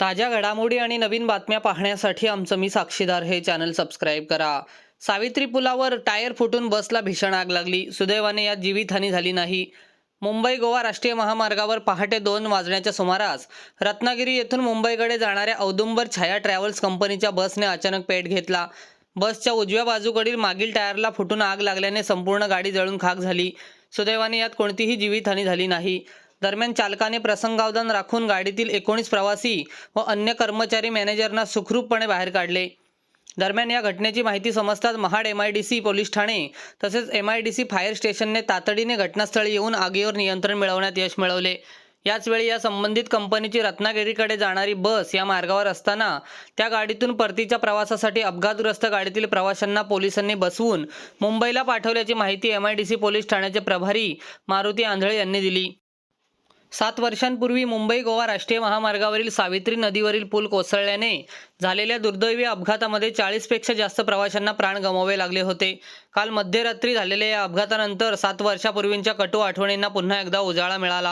ताज्या घडामोडी आणि नवीन बातम्या पाहण्यासाठी आमचं मी साक्षीदार हे चॅनल सबस्क्राईब करा. सावित्री पुलावर टायर फुटून बसला भीषण आग लागली. सुदैवाने यात जीवितहानी झाली नाही. मुंबई गोवा राष्ट्रीय महामार्गावर पहाटे दोन वाजण्याच्या सुमारास रत्नागिरी येथून मुंबईकडे जाणाऱ्या औदुंबर छाया ट्रॅव्हल्स कंपनीच्या बसने अचानक पेट घेतला. बसच्या उजव्या बाजूकडील मागील टायरला फुटून आग लागल्याने संपूर्ण गाडी जळून खाक झाली. सुदैवाने यात कोणतीही जीवितहानी झाली नाही. दरम्यान चालकाने प्रसंगावधान राखून गाडीतील एकोणीस प्रवासी व अन्य कर्मचारी मॅनेजरना सुखरूपपणे बाहेर काढले. दरम्यान या घटनेची माहिती समजताच Mahad M I D C police Thane तसेच M I D C fire स्टेशनने तातडीने घटनास्थळी येऊन आगीवर नियंत्रण मिळवण्यात यश मिळवले. याचवेळी या संबंधित कंपनीची रत्नागिरीकडे जाणारी बस या मार्गावर असताना त्या गाडीतून परतीच्या प्रवासासाठी अपघातग्रस्त गाडीतील प्रवाशांना पोलिसांनी बसवून मुंबईला पाठवल्याची माहिती M I D C police ठाण्याचे प्रभारी मारुती आंधळे यांनी दिली. सात वर्षांपूर्वी मुंबई गोवा राष्ट्रीय महामार्गावरील सावित्री नदीवरील पूल कोसळल्याने झालेल्या दुर्दैवी अपघातामध्ये चाळीसपेक्षा जास्त प्रवाशांना प्राण गमवावे लागले होते. काल मध्यरात्री झालेल्या या अपघातानंतर सात वर्षापूर्वींच्या कटू आठवणींना पुन्हा एकदा उजाळा मिळाला.